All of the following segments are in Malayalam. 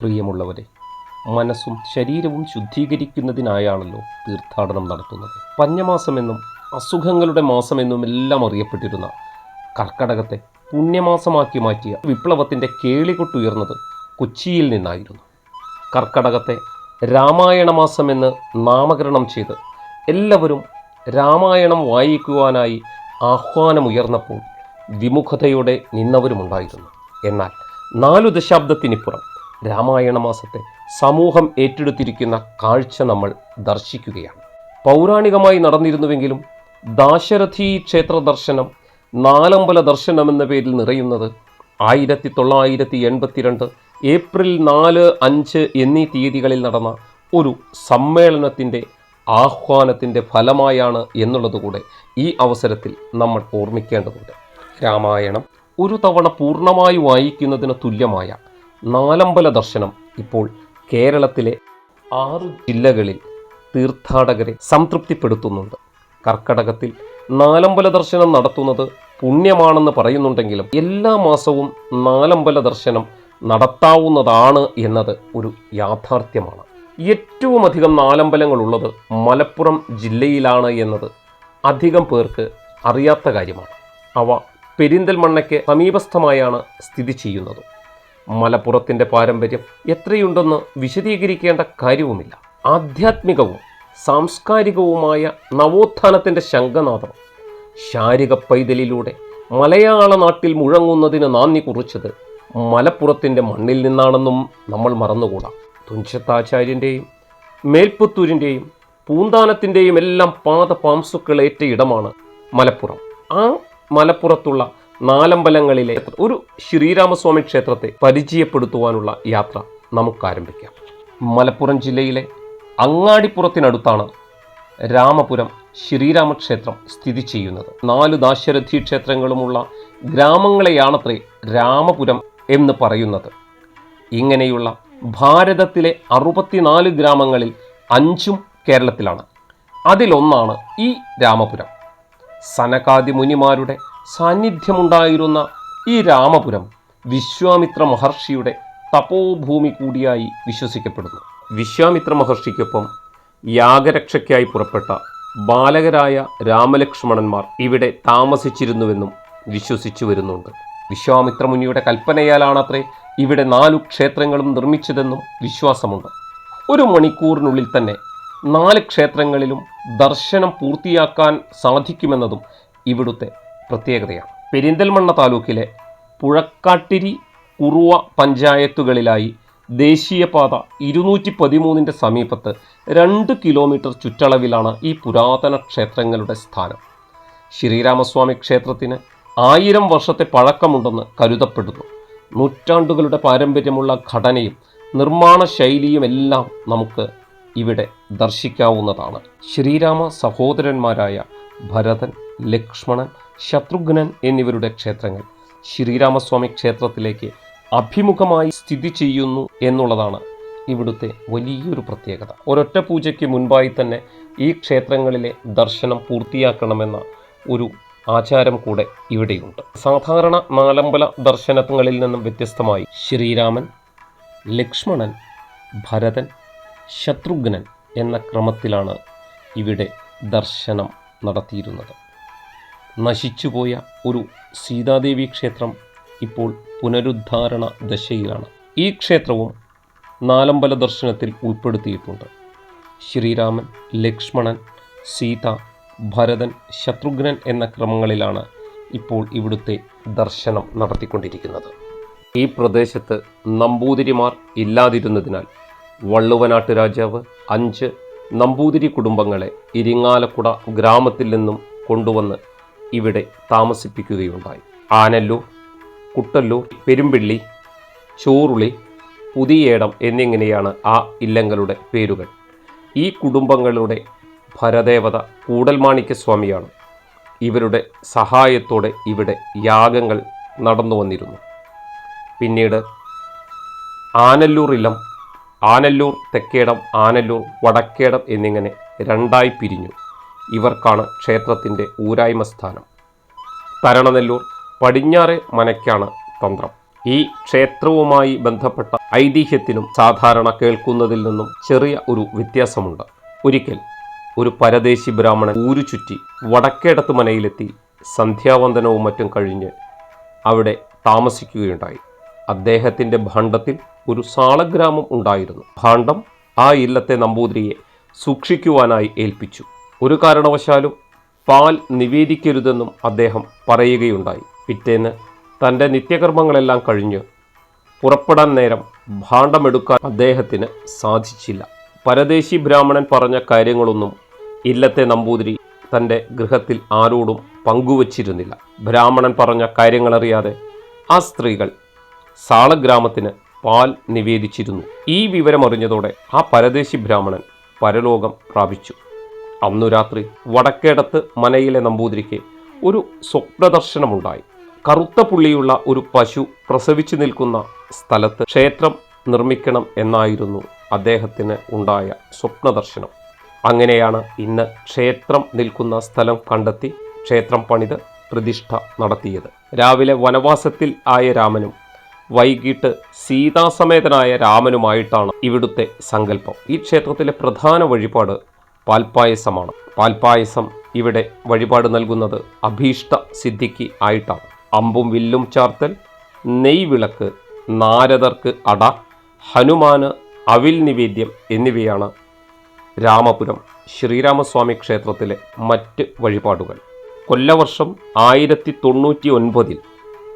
പ്രിയമുള്ളവരെ മനസ്സും ശരീരവും ശുദ്ധീകരിക്കുന്നതിനായാണല്ലോ തീർത്ഥാടനം നടത്തുന്നത്. പഞ്ഞമാസമെന്നും അസുഖങ്ങളുടെ മാസമെന്നും എല്ലാം അറിയപ്പെട്ടിരുന്ന കർക്കടകത്തെ പുണ്യമാസമാക്കി മാറ്റിയ വിപ്ലവത്തിന്റെ കേളികൊട്ടുയർന്നത് കൊച്ചിയിൽ നിന്നായിരുന്നു. കർക്കടകത്തെ രാമായണ മാസമെന്ന് നാമകരണം ചെയ്ത് എല്ലാവരും രാമായണം വായിക്കുവാനായി ആഹ്വാനമുയർന്നപ്പോൾ വിമുഖതയോടെ നിന്നവരുമുണ്ടായിരുന്നു. എന്നാൽ നാലു ദശാബ്ദത്തിനിപ്പുറം രാമായണ മാസത്തെ സമൂഹം ഏറ്റെടുത്തിരിക്കുന്ന കാഴ്ച നമ്മൾ ദർശിക്കുകയാണ്. പൗരാണികമായി നടന്നിരുന്നുവെങ്കിലും ദാശരഥി ക്ഷേത്ര ദർശനം നാലമ്പല ദർശനം എന്ന പേരിൽ നിറയുന്നത് ആയിരത്തി തൊള്ളായിരത്തി എൺപത്തിരണ്ട് ഏപ്രിൽ നാല് അഞ്ച് എന്നീ തീയതികളിൽ നടന്ന ഒരു സമ്മേളനത്തിന്റെ ആഹ്വാനത്തിന്റെ ഫലമായാണ് എന്നുള്ളതുകൂടെ ഈ അവസരത്തിൽ നമ്മൾ ഓർമ്മിക്കേണ്ടതുണ്ട്. രാമായണം ഒരു തവണ പൂർണമായി വായിക്കുന്നതിന് തുല്യമായ നാലമ്പല ദർശനം ഇപ്പോൾ കേരളത്തിലെ ആറ് ജില്ലകളിൽ തീർത്ഥാടകരെ സംതൃപ്തിപ്പെടുത്തുന്നുണ്ട്. കർക്കടകത്തിൽ നാലമ്പല ദർശനം നടത്തുന്നത് പുണ്യമാണെന്ന് പറയുന്നുണ്ടെങ്കിലും എല്ലാ മാസവും നാലമ്പല ദർശനം നടത്താവുന്നതാണ് എന്നത് ഒരു യാഥാർത്ഥ്യമാണ്. ഏറ്റവും അധികം നാലമ്പലങ്ങളുള്ളത് മലപ്പുറം ജില്ലയിലാണ് എന്നത് അധികം പേർക്ക് അറിയാത്ത കാര്യമാണ്. അവ പെരിന്തൽമണ്ണയ്ക്ക് സമീപസ്ഥമായാണ് സ്ഥിതി ചെയ്യുന്നത്. മലപ്പുറത്തിന്റെ പാരമ്പര്യം എത്രയുണ്ടെന്ന് വിശദീകരിക്കേണ്ട കാര്യവുമില്ല. ആധ്യാത്മികവും സാംസ്കാരികവുമായ നവോത്ഥാനത്തിന്റെ ശംഖനാഥം ശാരിക പൈതലിലൂടെ മലയാള നാട്ടിൽ മുഴങ്ങുന്നതിന് നാന്ദി കുറിച്ചത് മലപ്പുറത്തിന്റെ മണ്ണിൽ നിന്നാണെന്നും നമ്മൾ മറന്നുകൂടാ. തുഞ്ചത്താചാര്യന്റെയും മേൽപ്പുത്തൂരിന്റെയും പൂന്താനത്തിന്റെയും എല്ലാം പാത പാംസുക്കളേറ്റ ഇടമാണ് മലപ്പുറം. ആ മലപ്പുറത്തുള്ള നാലമ്പലങ്ങളിലെ ഒരു ശ്രീരാമസ്വാമി ക്ഷേത്രത്തെ പരിചയപ്പെടുത്തുവാനുള്ള യാത്ര നമുക്ക് ആരംഭിക്കാം. മലപ്പുറം ജില്ലയിലെ അങ്ങാടിപ്പുറത്തിനടുത്താണ് രാമപുരം ശ്രീരാമക്ഷേത്രം സ്ഥിതി ചെയ്യുന്നത്. നാല് ദാശരഥി ക്ഷേത്രങ്ങളുമുള്ള ഗ്രാമങ്ങളെയാണത്രേ രാമപുരം എന്ന് പറയുന്നത്. ഇങ്ങനെയുള്ള ഭാരതത്തിലെ അറുപത്തിനാല് ഗ്രാമങ്ങളിൽ അഞ്ചും കേരളത്തിലാണ്. അതിലൊന്നാണ് ഈ രാമപുരം. സനകാദി മുനിമാരുടെ സാന്നിധ്യമുണ്ടായിരുന്ന ഈ രാമപുരം വിശ്വാമിത്ര മഹർഷിയുടെ തപോഭൂമി കൂടിയായി വിശ്വസിക്കപ്പെടുന്നു. വിശ്വാമിത്ര മഹർഷിക്കൊപ്പം യാഗരക്ഷയ്ക്കായി പുറപ്പെട്ട ബാലകരായ രാമലക്ഷ്മണന്മാർ ഇവിടെ താമസിച്ചിരുന്നുവെന്നും വിശ്വസിച്ചു വരുന്നുണ്ട്. വിശ്വാമിത്ര മുനിയുടെ കൽപ്പനയാലാണത്രേ ഇവിടെ നാലു ക്ഷേത്രങ്ങളും നിർമ്മിച്ചതെന്നും വിശ്വാസമുണ്ട്. ഒരു മണിക്കൂറിനുള്ളിൽ തന്നെ നാല് ക്ഷേത്രങ്ങളിലും ദർശനം പൂർത്തിയാക്കാൻ സാധിക്കുമെന്നതും ഇവിടുത്തെ പ്രത്യേകതയാണ്. പെരിന്തൽമണ്ണ താലൂക്കിലെ പുഴക്കാട്ടിരി കുറുവ പഞ്ചായത്തുകളിലായി ദേശീയപാത ഇരുന്നൂറ്റി പതിമൂന്നിന്റെ സമീപത്ത് രണ്ട് കിലോമീറ്റർ ചുറ്റളവിലാണ് ഈ പുരാതന ക്ഷേത്രങ്ങളുടെ സ്ഥാനം. ശ്രീരാമസ്വാമി ക്ഷേത്രത്തിന് ആയിരം വർഷത്തെ പഴക്കമുണ്ടെന്ന് കരുതപ്പെടുന്നു. നൂറ്റാണ്ടുകളുടെ പാരമ്പര്യമുള്ള ഘടനയും നിർമ്മാണ ശൈലിയും എല്ലാം നമുക്ക് ഇവിടെ ദർശിക്കാവുന്നതാണ്. ശ്രീരാമ സഹോദരന്മാരായ ഭരതൻ ലക്ഷ്മണൻ ശത്രുഘ്നൻ എന്നിവരുടെ ക്ഷേത്രങ്ങൾ. ശ്രീരാമസ്വാമി ക്ഷേത്രത്തിലേക്ക് അഭിമുഖമായി സ്ഥിതി ചെയ്യുന്നു എന്നുള്ളതാണ് ഇവിടുത്തെ വലിയൊരു പ്രത്യേകത. ഒരൊറ്റ പൂജയ്ക്ക് മുൻപായി തന്നെ ഈ ക്ഷേത്രങ്ങളിലെ ദർശനം പൂർത്തിയാക്കണമെന്ന ഒരു ആചാരം കൂടെ ഇവിടെയുണ്ട്. സാധാരണ നാലമ്പല ദർശനങ്ങളിൽ നിന്നും വ്യത്യസ്തമായി ശ്രീരാമൻ ലക്ഷ്മണൻ ഭരതൻ ശത്രുഘ്നൻ എന്ന ക്രമത്തിലാണ് ഇവിടെ ദർശനം നടത്തിയിരുന്നത്. നശിച്ചുപോയ ഒരു സീതാദേവി ക്ഷേത്രം ഇപ്പോൾ പുനരുദ്ധാരണ ദശയിലാണ്. ഈ ക്ഷേത്രവും നാലമ്പല ദർശനത്തിൽ ഉൾപ്പെടുത്തിയിട്ടുണ്ട്. ശ്രീരാമൻ ലക്ഷ്മണൻ സീത ഭരതൻ ശത്രുഘ്നൻ എന്ന ക്രമങ്ങളിലാണ് ഇപ്പോൾ ഇവിടുത്തെ ദർശനം നടത്തിക്കൊണ്ടിരിക്കുന്നത്. ഈ പ്രദേശത്ത് നമ്പൂതിരിമാർ ഇല്ലാതിരുന്നതിനാൽ വള്ളുവനാട്ട് രാജാവ് അഞ്ച് നമ്പൂതിരി കുടുംബങ്ങളെ ഇരിങ്ങാലക്കുട ഗ്രാമത്തിൽ നിന്നും കൊണ്ടുവന്ന് ഇവിടെ താമസിപ്പിക്കുകയുണ്ടായി. ആനല്ലൂർ കുട്ടല്ലൂർ പെരുമ്പിള്ളി ചോറുളി പുതിയേടം എന്നിങ്ങനെയാണ് ആ ഇല്ലങ്ങളുടെ പേരുകൾ. ഈ കുടുംബങ്ങളുടെ ഭരദേവത കൂടൽമാണിക്യ സ്വാമിയാണ് ഇവരുടെ സഹായത്തോടെ ഇവിടെ യാഗങ്ങൾ നടന്നു വന്നിരുന്നു. പിന്നീട് ആനല്ലൂർ ഇല്ലം ആനല്ലൂർ തെക്കേടം ആനല്ലൂർ വടക്കേടം എന്നിങ്ങനെ രണ്ടായി പിരിഞ്ഞു. ഇവർക്കാണ് ക്ഷേത്രത്തിന്റെ ഊരായ്മ സ്ഥാനം. തരണനെല്ലൂർ പടിഞ്ഞാറ് മനയ്ക്കാണ് തന്ത്രം. ഈ ക്ഷേത്രവുമായി ബന്ധപ്പെട്ട ഐതിഹ്യത്തിനും സാധാരണ കേൾക്കുന്നതിൽ നിന്നും ചെറിയ ഒരു വ്യത്യാസമുണ്ട്. ഒരിക്കൽ ഒരു പരദേശി ബ്രാഹ്മണൻ ഊരു ചുറ്റി വടക്കേടത്ത് മനയിലെത്തി സന്ധ്യാവന്ദനവും മറ്റും കഴിഞ്ഞ് അവിടെ താമസിക്കുകയുണ്ടായി. അദ്ദേഹത്തിന്റെ ഭാണ്ഡത്തിൽ ഒരു സാളഗ്രാമം ഉണ്ടായിരുന്നു. ഭാണ്ഡം ആ ഇല്ലത്തെ നമ്പൂതിരിയെ സൂക്ഷിക്കുവാനായി ഏൽപ്പിച്ചു. ഒരു കാരണവശാലും പാൽ നിവേദിക്കരുതെന്നും അദ്ദേഹം പറയുകയുണ്ടായി. പിറ്റേന്ന് തന്റെ നിത്യകർമ്മങ്ങളെല്ലാം കഴിഞ്ഞ് പുറപ്പെടാൻ നേരം ഭാണ്ഡമെടുക്കാൻ അദ്ദേഹത്തിന് സാധിച്ചില്ല. പരദേശി ബ്രാഹ്മണൻ പറഞ്ഞ കാര്യങ്ങളൊന്നും ഇല്ലത്തെ നമ്പൂതിരി തന്റെ ഗൃഹത്തിൽ ആരോടും പങ്കുവച്ചിരുന്നില്ല. ബ്രാഹ്മണൻ പറഞ്ഞ കാര്യങ്ങളറിയാതെ ആ സ്ത്രീകൾ സാളഗ്രാമത്തിന് പാൽ നിവേദിച്ചിരുന്നു. ഈ വിവരമറിഞ്ഞതോടെ ആ പരദേശി ബ്രാഹ്മണൻ പരലോകം പ്രാപിച്ചു. അന്നു രാത്രി വടക്കേടത്ത് മനയിലെ നമ്പൂതിരിക്ക് ഒരു സ്വപ്നദർശനമുണ്ടായി. കറുത്ത പുള്ളിയുള്ള ഒരു പശു പ്രസവിച്ചു നിൽക്കുന്ന സ്ഥലത്ത് ക്ഷേത്രം നിർമ്മിക്കണം എന്നായിരുന്നു അദ്ദേഹത്തിന് ഉണ്ടായ സ്വപ്നദർശനം. അങ്ങനെയാണ് ഇന്ന് ക്ഷേത്രം നിൽക്കുന്ന സ്ഥലം കണ്ടെത്തി ക്ഷേത്രം പണിത് പ്രതിഷ്ഠ നടത്തിയത്. രാവിലെ വനവാസത്തിൽ ആയ രാമനും വൈകിട്ട് സീതാസമേതനായ രാമനുമായിട്ടാണ് ഇവിടുത്തെ സങ്കല്പം. ഈ ക്ഷേത്രത്തിലെ പ്രധാന വഴിപാട് പാൽപ്പായസമാണ് പാൽപ്പായസം ഇവിടെ വഴിപാട് നൽകുന്നത് അഭീഷ്ട സിദ്ധിക്ക് ആയിട്ടാണ്. അമ്പും വില്ലും ചാർത്തൽ നെയ് വിളക്ക് നാരദർക്ക് അട ഹനുമാന് അവിൽ നിവേദ്യം എന്നിവയാണ് രാമപുരം ശ്രീരാമസ്വാമി ക്ഷേത്രത്തിലെ മറ്റ് വഴിപാടുകൾ. കൊല്ലവർഷം ആയിരത്തി തൊണ്ണൂറ്റി ഒൻപതിൽ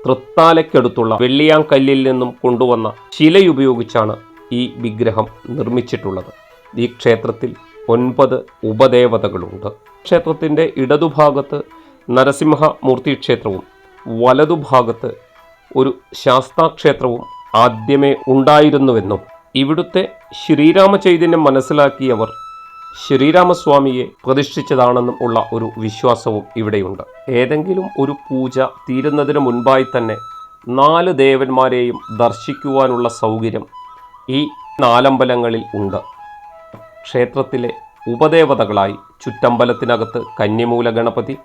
തൃത്താലയ്ക്കടുത്തുള്ള വെള്ളിയാങ്കല്ലിൽ നിന്നും കൊണ്ടുവന്ന ശിലയുപയോഗിച്ചാണ് ഈ വിഗ്രഹം നിർമ്മിച്ചിട്ടുള്ളത്. ഈ ക്ഷേത്രത്തിൽ ഒൻപത് ഉപദേവതകളുണ്ട്. ക്ഷേത്രത്തിന്റെ ഇടതുഭാഗത്ത് നരസിംഹമൂർത്തി ക്ഷേത്രവും വലതുഭാഗത്ത് ഒരു ശാസ്താക്ഷേത്രവും ആദ്യമേ ഉണ്ടായിരുന്നുവെന്നും ഇവിടുത്തെ ശ്രീരാമചൈതന്യം മനസ്സിലാക്കിയവർ ശ്രീരാമസ്വാമിയെ പ്രതിഷ്ഠിച്ചതാണെന്നും ഉള്ള ഒരു വിശ്വാസവും ഇവിടെയുണ്ട്. ഏതെങ്കിലും ഒരു പൂജ തീരുന്നതിന് മുൻപായി തന്നെ നാല് ദേവന്മാരെയും ദർശിക്കുവാനുള്ള സൗകര്യം ഈ നാലമ്പലങ്ങളിൽ ഉണ്ട്. ക്ഷേത്രത്തിലെ ഉപദേവതകളായി ചുറ്റമ്പലത്തിനകത്ത് കന്യമൂല ഗണപതി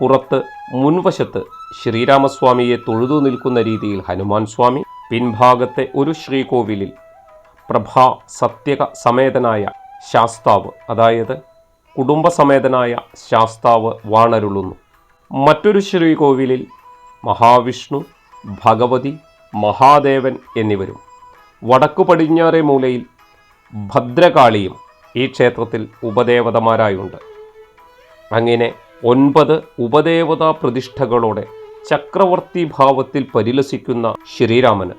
പുറത്ത് മുൻവശത്ത് ശ്രീരാമസ്വാമിയെ തൊഴുതു നിൽക്കുന്ന രീതിയിൽ ഹനുമാൻ സ്വാമി പിൻഭാഗത്തെ ഒരു ശ്രീകോവിലിൽ പ്രഭാ സത്യക സമേതനായ ശാസ്താവ് അതായത് കുടുംബസമേതനായ ശാസ്താവ് വാണരുളുന്നു. മറ്റൊരു ശ്രീകോവിലിൽ മഹാവിഷ്ണു ഭഗവതി മഹാദേവൻ എന്നിവരും. വടക്കു പടിഞ്ഞാറേ മൂലയിൽ ഭദ്രകാളിയും ഈ ക്ഷേത്രത്തിൽ ഉപദേവതമാരായുണ്ട്. അങ്ങനെ ഒൻപത് ഉപദേവതാ പ്രതിഷ്ഠകളോടെ ചക്രവർത്തി ഭാവത്തിൽ പരിലസിക്കുന്ന ശ്രീരാമന്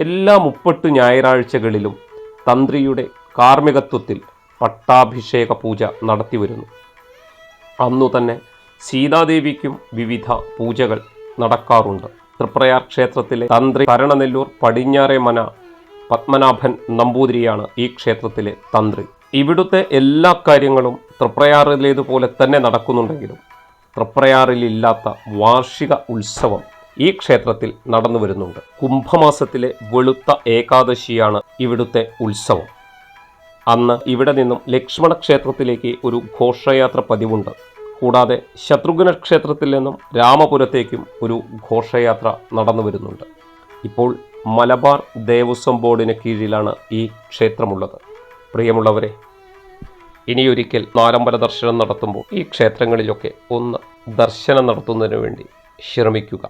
എല്ലാ മുപ്പട്ട് ഞായറാഴ്ചകളിലും തന്ത്രിയുടെ കാർമ്മികത്വത്തിൽ പട്ടാഭിഷേക പൂജ നടത്തിവരുന്നു അന്നു തന്നെ സീതാദേവിക്കും വിവിധ പൂജകൾ നടക്കാറുണ്ട്. തൃപ്രയാർ ക്ഷേത്രത്തിലെ തന്ത്രി കരണനെല്ലൂർ പടിഞ്ഞാറേ മന പത്മനാഭൻ നമ്പൂതിരിയാണ് ഈ ക്ഷേത്രത്തിലെ തന്ത്രി. ഇവിടുത്തെ എല്ലാ കാര്യങ്ങളും തൃപ്രയാറിലേതുപോലെ തന്നെ നടക്കുന്നുണ്ടെങ്കിലും തൃപ്രയാറിലില്ലാത്ത വാർഷിക ഉത്സവം ഈ ക്ഷേത്രത്തിൽ നടന്നു വരുന്നുണ്ട്. കുംഭമാസത്തിലെ വെളുത്ത ഏകാദശിയാണ് ഇവിടുത്തെ ഉത്സവം. അന്ന് ഇവിടെ നിന്നും ലക്ഷ്മണ ക്ഷേത്രത്തിലേക്ക് ഒരു ഘോഷയാത്ര പതിവുണ്ട്. കൂടാതെ ശത്രുഘ്ന ക്ഷേത്രത്തിൽ നിന്നും രാമപുരത്തേക്കും ഒരു ഘോഷയാത്ര നടന്നു വരുന്നുണ്ട്. ഇപ്പോൾ മലബാർ ദേവസ്വം ബോർഡിന് കീഴിലാണ് ഈ ക്ഷേത്രമുള്ളത്. പ്രിയമുള്ളവരെ ഇനിയൊരിക്കൽ നാലമ്പല ദർശനം നടത്തുമ്പോൾ ഈ ക്ഷേത്രങ്ങളിലൊക്കെ ഒന്ന് ദർശനം നടത്തുന്നതിന് വേണ്ടി ശ്രമിക്കുക.